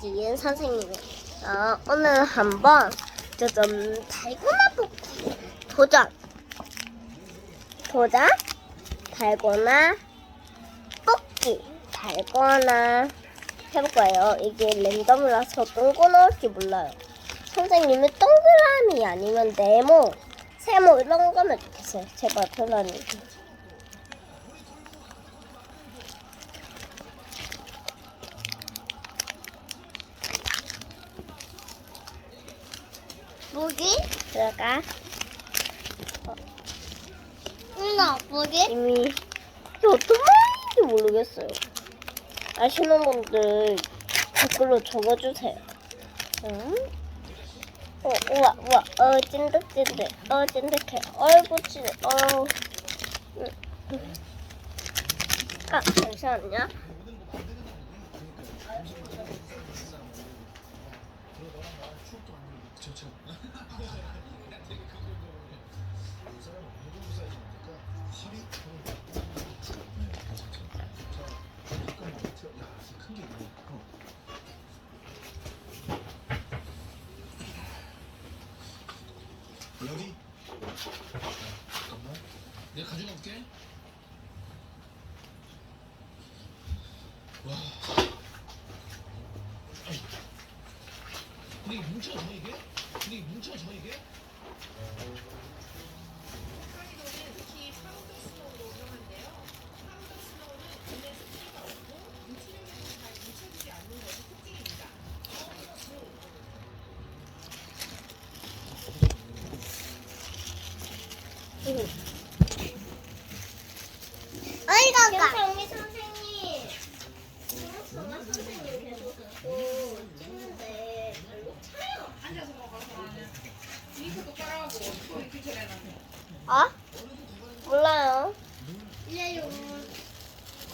지은 선생님이 어, 오늘 한번 짜잔 달고나 뽑기 도전 도전 달고나 뽑기 달고나 해볼 거예요. 이게 랜덤이라서 거 넣을지 몰라요. 선생님은 동그라미 아니면 네모, 세모 이런 거면 좋겠어요. 제발 별로 는. 무기 들어가. 누나 뭐지? 이미 이게 어떤 말인지 모르겠어요. 아시는 분들 댓글로 적어주세요. 응? 어, 우와, 우와, 어, 찐득찐득, 어, 찐득해, 어이구, 찐, 어. 응, 응. 아, 잠시만요. 여기 잠깐만 내가 가져가 볼게. 와 근데 뭉쳐져 이게? 근데 뭉쳐져 이게? 응. 어이가 김성미 선생님. 정말 선생님 계속 듣고 찍는데 별로 차요. 앉아서 먹어서 나는 링크도 깔 아? 몰라요.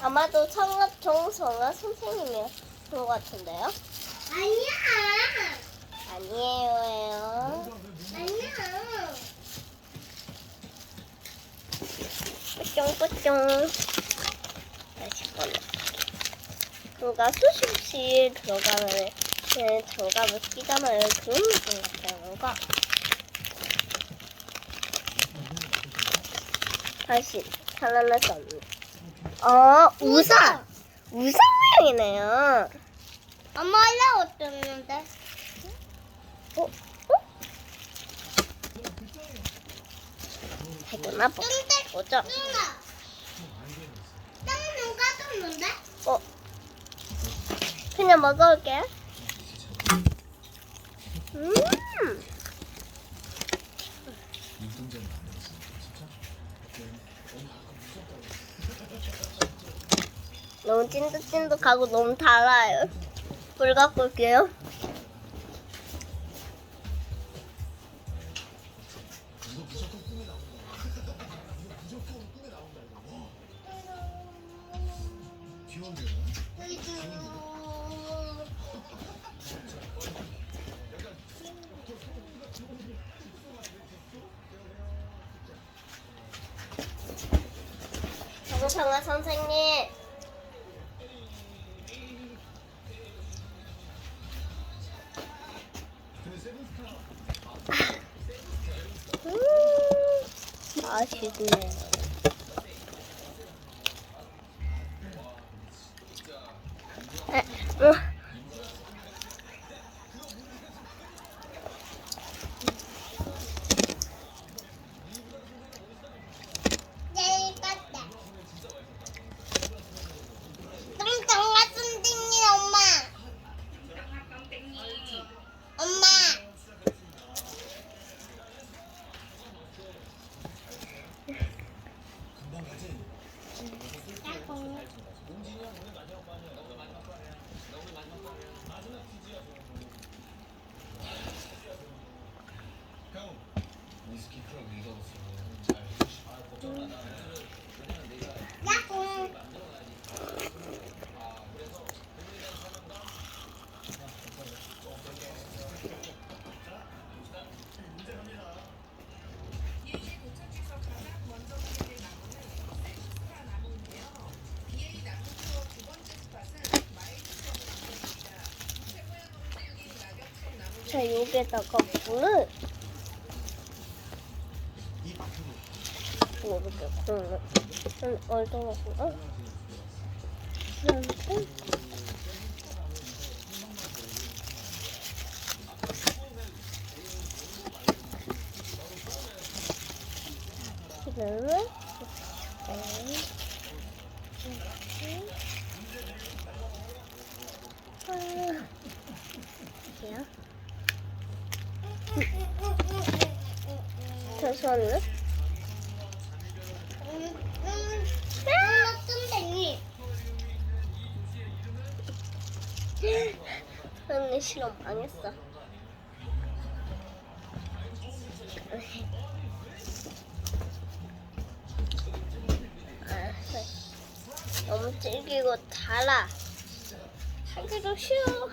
아마도 청각 정성아 선생님이었던 것 같은데요? 아니야. 아니에요. 아니야. 뿌쫑뿌쫑. 다시 꺼내. 뭔가 수시 없이 들어가는 그 장갑을 끼잖아요. 그런 느낌 같아요. 뭔가. 다시 살아날 수 없는. 어, 우산! 우산 모양이네요. 엄마 어땠는데? 어? 어? 되구나, 보자. 누나. 땅은 까졌는데? 어. 그냥 먹어올게. 음. 눈동자는 안 되었어 진짜? 너무 찐득찐득하고 너무 달아요. 불 갖고 올게요. 무조건 꿈 음, 맛있네. 자, 여기에다가 물을 모르겠고, 좀 얼더라고요. 그런데 기름을 이렇게 뚱땡이. 언니 실험 망했어. 아, 너무 질기고 달아. 하기도 싫어.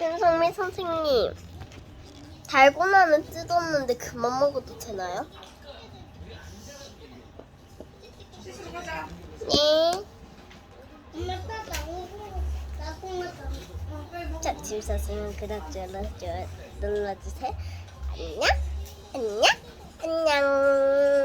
윤성민 선생님, 달고나는 뜯었는데 그만 먹어도 되나요? 네. 자, 재밌었으면 구독, 좋아요 눌러주세요. 안녕? 안녕?